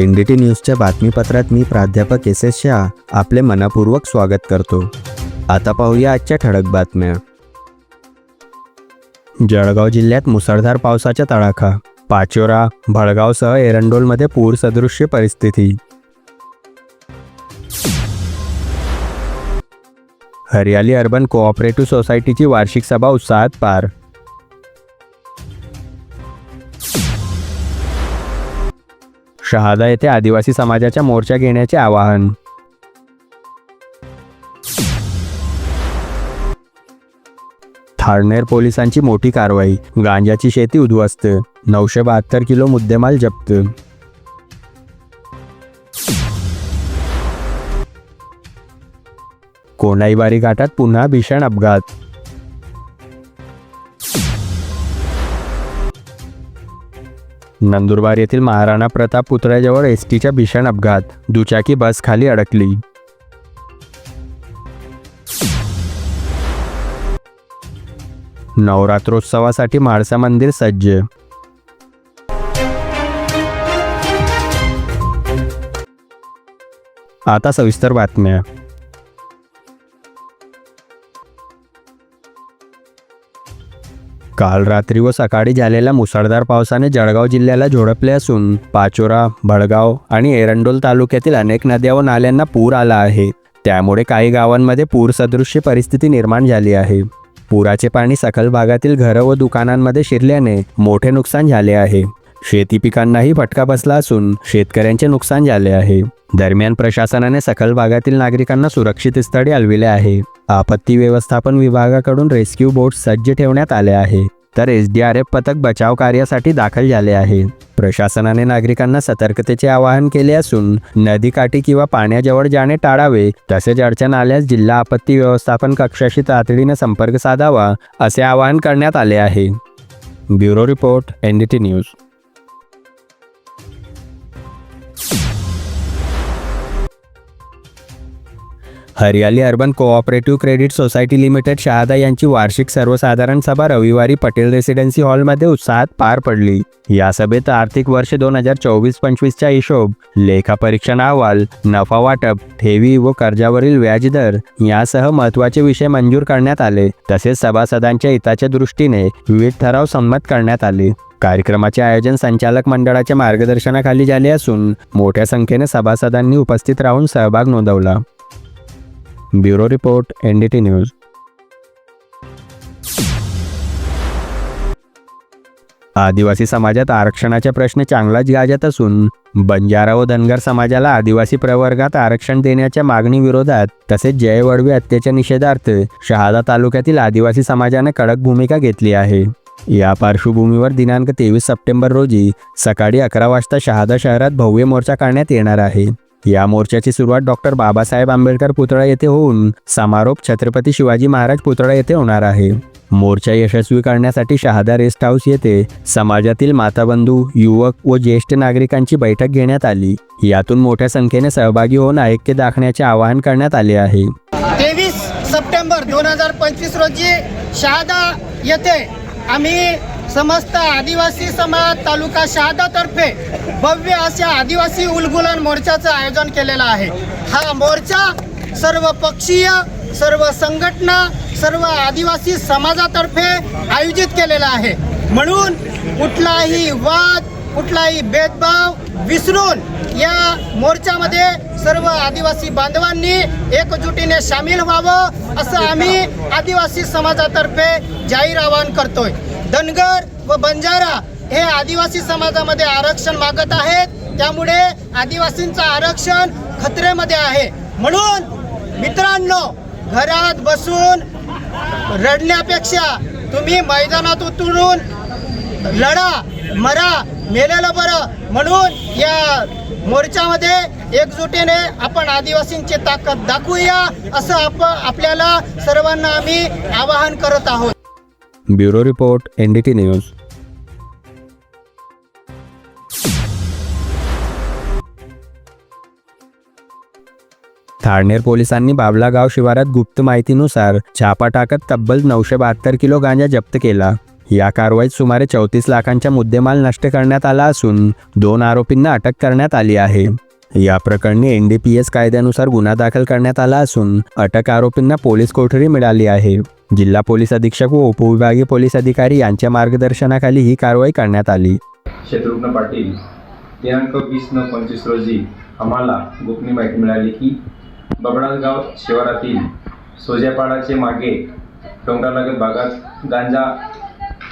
N D T न्यूजच्या बातमीपत्रात मी प्राध्यापक S S Shah आपले मनापूर्वक स्वागत करतो. आता पाहूया आजच्या ठळक बातम्या. जळगाव जिल्ह्यात मुसळधार पावसाच्या तडाखा. पाचोरा भळगावसह एरंडोलमध्ये पूर सदृश्य परिस्थिती. हरियाली अर्बन कोऑपरेटिव्ह सोसायटीची वार्षिक सभा उत्साहात पार. शहादा येथे आदिवासी समाजाच्या मोर्चा घेण्याचे आवाहन. थाळनेर पोलिसांची मोठी कारवाई. गांजाची शेती उद्ध्वस्त. नऊशे बहात्तर किलो मुद्देमाल जप्त. कोणाईबारी घाटात पुन्हा भीषण अपघात. नंदुरबार येथील महाराणा प्रताप पुतळ्याजवळ एस टीच्या भीषण अपघात. दुचाकी बस खाली अडकली. नवरात्रोत्सवासाठी म्हाळसा मंदिर सज्ज. आता सविस्तर बातम्या. काल रात्री व सकाळी झालेल्या मुसळधार पावसाने जळगाव जिल्ह्याला झोडपले असून पाचोरा भडगाव आणि एरंडोल तालुक्यातील अनेक नद्या व नाल्यांना पूर आला आहे. त्यामुळे काही गावांमध्ये पूरसदृश्य परिस्थिती निर्माण झाली आहे. पुराचे पाणी सखल भागातील घरं व दुकानांमध्ये शिरल्याने मोठे नुकसान झाले आहे. शेती पिकांनाही फटका बसला असून शेतकऱ्यांचे नुकसान झाले आहे. दरम्यान प्रशासनाने सखल भागातील नागरिकांना सुरक्षित स्थळी हलविले आहे. आपत्ती व्यवस्थापन विभागाकडून रेस्क्यू बोट सज्ज ठेवण्यात आले आहे. तर एस डी आर एफ पथक बचाव कार्यासाठी दाखल झाले आहे. प्रशासनाने नागरिकांना सतर्कतेचे आवाहन केले असून नदीकाठी किंवा पाण्याजवळ जाणे टाळावे तसेच अडचण आल्यास जिल्हा आपत्ती व्यवस्थापन कक्षाशी तातडीने संपर्क साधावा असे आवाहन करण्यात आले आहे. Bureau report N D T news. Hariyali urban cooperative credit society limited Shahada यांची वार्षिक सर्वसाधारण सभा रविवारी पटेल रेसिडेन्सी हॉलमध्ये उत्साहात पार पडली. या सभेत आर्थिक वर्ष दोन हजार चोवीस पंचवीसच्या हिशोब लेखापरीक्षण अहवाल नफा वाटप ठेवी व कर्जावरील व्याजदर यासह महत्त्वाचे विषय मंजूर करण्यात आले. तसेच सभासदांच्या हिताच्या दृष्टीने विविध ठराव संमत करण्यात आले. कार्यक्रमाचे आयोजन संचालक मंडळाच्या मार्गदर्शनाखाली झाले असून मोठ्या संख्येने सभासदांनी उपस्थित राहून सहभाग नोंदवला. Bureau report N D T news. आदिवासी समाजात आरक्षणाचा प्रश्न चांगलाच गाजत असून बंजारा व धनगर समाजाला आदिवासी प्रवर्गात आरक्षण देण्याच्या मागणी विरोधात तसेच जय वडवे हत्येच्या निषेधार्थ शहादा तालुक्यातील आदिवासी समाजाने कडक भूमिका घेतली आहे. या पार्श्वभूमीवर दिनांक तेवीस सप्टेंबर रोजी सकाळी अकरा वाजता शहादा शहरात भव्य मोर्चा काढण्यात येणार आहे. या मोर्चाची सुरुवात डॉक्टर बाबासाहेब आंबेडकर पुतळा येथे होऊन समारोप छत्रपती शिवाजी महाराज पुतळा येथे होणार आहे. मोर्चा यशस्वी करण्यासाठी शहादा रेस्ट हाऊस येथे समाजातील माताबंधू युवक व ज्येष्ठ नागरिकांची बैठक घेण्यात आली. यातून मोठ्या संख्येने सहभागी होऊन ऐक्य दाखण्याचे आवाहन करण्यात आले आहे. तेवीस सप्टेंबर दोन हजार पंचवीस रोजी शहादा येथे आम्ही समस्त आदिवासी समाज तालुका शहादातर्फे भव्य अशा आदिवासी उलगुलन मोर्चाचं आयोजन केलेलं आहे. हा मोर्चा सर्व पक्षीय सर्व संघटना सर्व आदिवासी समाजातर्फे आयोजित केलेला आहे. म्हणून कुठलाही वाद कुठलाही भेदभाव विसरून या मोर्चामध्ये सर्व आदिवासी बांधवांनी एकजुटीने सामील व्हावं असं आम्ही आदिवासी समाजातर्फे जाहीर आवाहन करतोय. धनगर व बंजारा हे आदिवासी समाजामध्ये आरक्षण मागत आहेत. त्यामुळे आदिवासींचं आरक्षण खतरेमध्ये आहे. म्हणून मित्रांनो घरात बसून रडण्यापेक्षा तुम्ही मैदानात उतरून लढा मरा मेलेलं बरं. म्हणून या मोर्चामध्ये एकजुटीने आपण आदिवासींची ताकद दाखवूया असं आपण आपल्याला सर्वांना आम्ही आवाहन करत आहोत. Bureau report N D T news. Thalner पोलिसांनी बाबला गाव शिवारात गुप्त माहितीनुसार छापा टाकत तब्बल नऊशे बहात्तर किलो गांजा जप्त केला. या कारवाईत सुमारे चौतीस लाखांच्या मुद्देमाल नष्ट करण्यात आला असून दोन आरोपींना अटक करण्यात आली आहे. या प्रकरणी एन डी पी एस कायद्यानुसार गुन्हा दाखल करण्यात आला असून अटक आरोपींना पोलीस कोठडी मिळाली आहे. जिल्हा पोलीस अधीक्षक व उपविभागीय पोलीस अधिकारी यांच्या मार्गदर्शनाखाली ही कारवाई करण्यात आली. शत्रुघ्न पाटील दिनांक वीस नऊ पंचवीस रोजी आम्हाला गोपनीय माहिती मिळाली की बबडासगाव शिवारातील सोजापाडाचे मागे डोंगरालगत भागात गांजा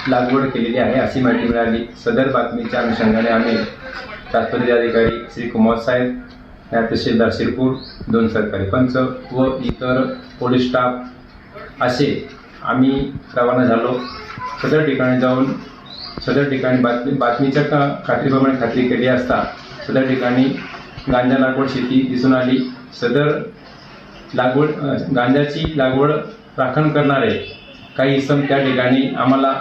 लागवड केलेली आहे अशी माहिती मिळाली. सदर बातमीच्या अनुषंगाने आम्ही तात्पर्य अधिकारी श्री कुमार साहेब या तहसीलदार शिरपूर दोन सरकारी पंच व इतर पोलीस स्टाफ असे आम्ही रवाना झालो. सदर ठिकाणी जाऊन सदर ठिकाणी बातमी बातमीच्या का खात्रीप्रमाणे खात्री केली असता सदर ठिकाणी गांजा लागवड शेती दिसून आली. सदर लागवड गांजाची लागवड राखण करणारे काही इसम त्या ठिकाणी आम्हाला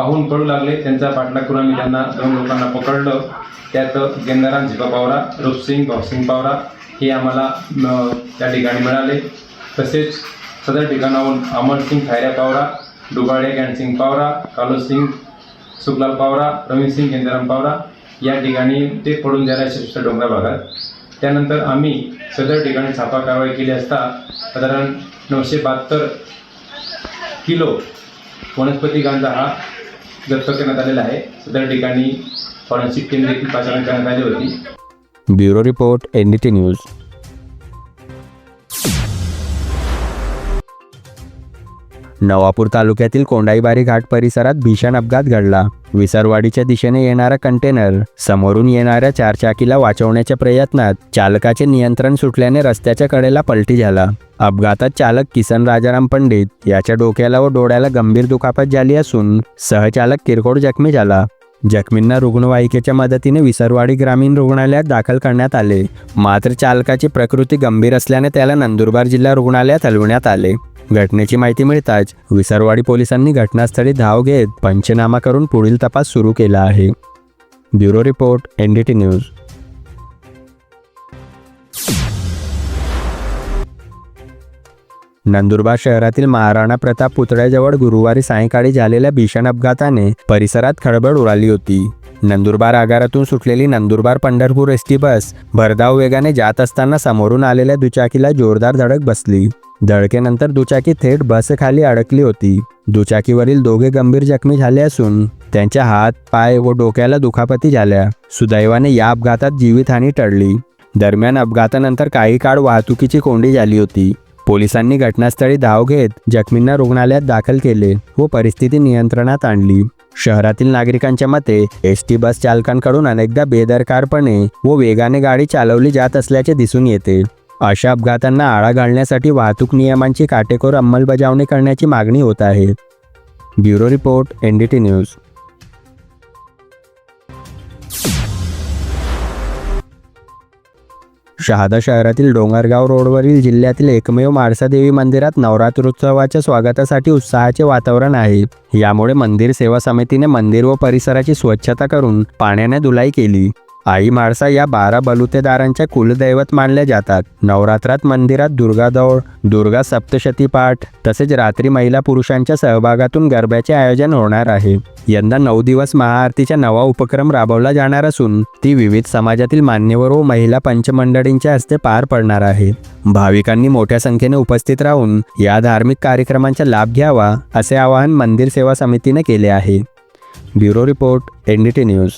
पाहून पडू लागले. त्यांचा पाठलाग करून आम्ही त्यांना दोन लोकांना पकडलं त्यात गेंदाराम झिपा पावरा रूपसिंग भाऊसिंग पावरा हे आम्हाला त्या ठिकाणी मिळाले. तसेच सदर ठिकाणाहून अमरसिंग खायऱ्या पावरा डुबाळे गॅनसिंग पावरा कालोसिंग सुखलाल पावरा प्रवीणसिंग गेंदाराम पावरा या ठिकाणी ते पडून गेल्या शिष्ट डोंगरा भागात. त्यानंतर आम्ही सदर ठिकाणी छापा कारवाई केली असता साधारण नऊशे बहात्तर किलो वनस्पती गांजा हा जप्त करण्यात आलेला आहे. सदर ठिकाणी फॉरेन्सिक टीम देखील पाचारण करण्यात आली होती. Bureau report N T news. Navapur तालुक्यातील कोंडाईबारी घाट परिसरात भीषण अपघात घडला. विसरवाडीच्या दिशेने येणारा कंटेनर समोरून येणाऱ्या चारचाकीला वाचवण्याच्या प्रयत्नात चालकाचे नियंत्रण सुटल्याने रस्त्याच्या कडेला पलटी झाला. अपघातात चालक किसन राजाराम पंडित याच्या डोक्याला व डोळ्याला गंभीर दुखापत झाली असून सहचालक किरकोळ जखमी झाला. जखमींना रुग्णवाहिकेच्या मदतीने विसरवाडी ग्रामीण रुग्णालयात दाखल करण्यात आले. मात्र चालकाची प्रकृती गंभीर असल्याने त्याला नंदुरबार जिल्हा रुग्णालयात हलवण्यात आले. घटनेची माहिती मिळताच विसरवाडी पोलिसांनी घटनास्थळी धाव घेत पंचनामा करून पुढील तपास सुरू केला आहे. Bureau report N news. Nandurbar शहरातील महाराणा प्रताप पुतळ्याजवळ गुरुवारी सायंकाळी झालेल्या भीषण अपघाताने परिसरात खळबळ उडाली होती. नंदुरबार आगारातून सुटलेली Nandurbar Pandharpur S T bus भरधाव वेगाने जात असताना समोरून आलेल्या दुचाकीला जोरदार धडक बसली. धडकेनंतर दुचाकी थेट बसखाली अडकली होती. दुचाकीवरील दोघे गंभीर जखमी झाले असून त्यांच्या हात पाय व डोक्याला दुखापती झाल्या. सुदैवाने या अपघातात जीवितहानी टळली. दरम्यान अपघातानंतर काही काळ वाहतुकीची कोंडी झाली होती. पोलिसांनी घटनास्थळी धाव घेत जखमींना रुग्णालयात दाखल केले व परिस्थिती नियंत्रणात आणली. शहरातील नागरिकांच्या मते एस टी बस चालकांकडून अनेकदा बेदरकारपणे व वेगाने गाडी चालवली जात असल्याचे दिसून येते. अशा अपघातांना आळा घालण्यासाठी वाहतूक नियमांची काटेकोर अंमलबजावणी करण्याची मागणी होत आहे. Bureau report N D T news. Shahada शहरातील डोंगरगाव रोडवरील जिल्ह्यातील एकमेव माळसादेवी मंदिरात नवरात्रोत्सवाच्या स्वागतासाठी उत्साहाचे वातावरण आहे. यामुळे मंदिर सेवा समितीने मंदिर व परिसराची स्वच्छता करून पाण्याने धुलाई केली. आई म्हाळसा या बारा बलुतेदारांच्या कुलदैवत मानल्या जातात. नवरात्रात मंदिरात दुर्गा दौड दुर्गा सप्तशती पाठ तसेच रात्री महिला पुरुषांच्या सहभागातून गरब्याचे आयोजन होणार आहे. यंदा नऊ दिवस महाआरतीचा नवा उपक्रम राबवला जाणार असून ती विविध समाजातील मान्यवर व महिला पंचमंडळींच्या हस्ते पार पडणार आहे. भाविकांनी मोठ्या संख्येने उपस्थित राहून या धार्मिक कार्यक्रमांचा लाभ घ्यावा असे आवाहन मंदिर सेवा समितीने केले आहे. Bureau report N D T news.